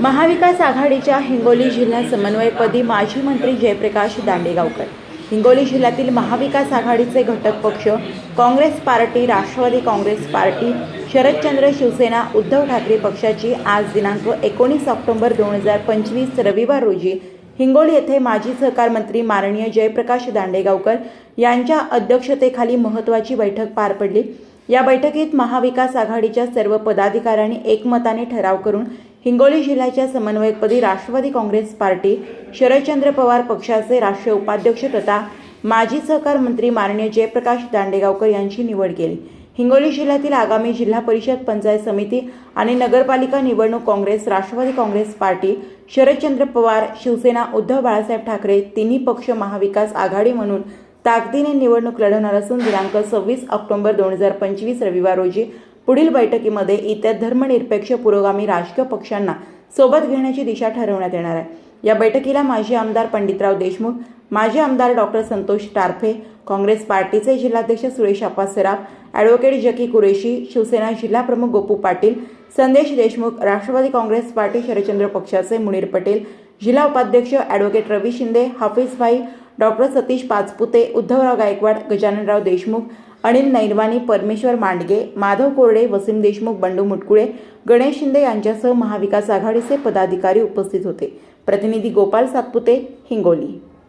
महाविकास आघाडीच्या हिंगोली जिल्हा समन्वयपदी माजी मंत्री जयप्रकाश दांडेगावकर. हिंगोली जिल्ह्यातील महाविकास आघाडीचे घटक पक्ष Congress party Rashtravadi Congress party Sharadchandra Shivsena Uddhav Thackeray पक्षाची आज दिनांक एकोणीस ऑक्टोबर दोन हजार पंचवीस रविवार रोजी हिंगोली येथे माजी सहकार मंत्री माननीय जयप्रकाश दांडेगावकर यांच्या अध्यक्षतेखाली महत्त्वाची बैठक पार पडली. या बैठकीत महाविकास आघाडीच्या सर्व पदाधिकाऱ्यांनी एकमताने ठराव करून हिंगोली जिल्ह्याच्या समन्वयकपदी राष्ट्रवादी काँग्रेस पार्टी शरदचंद्र पवार पक्षाचे राष्ट्रीय उपाध्यक्ष तथा माजी सहकार मंत्री माननीय जयप्रकाश दांडेगावकर यांची निवड केली. हिंगोली जिल्ह्यातील आगामी जिल्हा परिषद पंचायत समिती आणि नगरपालिका निवडणूक Congress Rashtravadi Congress party Sharadchandra Pawar Shivsena Uddhav Balasaheb Thackeray तिन्ही पक्ष महाविकास आघाडी म्हणून ताकदीने निवडणूक लढवणार असून दिनांक सव्वीस ऑक्टोबर दोन हजार पंचवीस रविवार रोजी पुढील बैठकीमध्ये इतर धर्मनिरपेक्ष पुरोगामी राजकीय पक्षांना सोबत घेण्याची दिशा ठरवण्यात येणार आहे. या बैठकीला माजी आमदार पंडितराव देशमुख माजी आमदार डॉक्टर संतोष टारफे काँग्रेस पार्टीचे जिल्हाध्यक्ष सुरेश आप्पा सराफ ॲडव्होकेट जकी कुरेशी शिवसेना जिल्हाप्रमुख गोपू पाटील संदेश देशमुख राष्ट्रवादी काँग्रेस पार्टी शरदचंद्र पक्षाचे मुनीर पटेल जिल्हा उपाध्यक्ष ॲडव्होकेट रवी शिंदे हाफिज भाई डॉक्टर सतीश पाचपुते उद्धवराव गायकवाड गजाननराव देशमुख अनिल नैरवानी परमेश्वर मांडगे माधव कोरडे वसीम देशमुख बंडू मुटकुळे गणेश शिंदे यांच्यासह महाविकास आघाडीचे पदाधिकारी उपस्थित होते. प्रतिनिधी गोपाल सातपुते हिंगोली.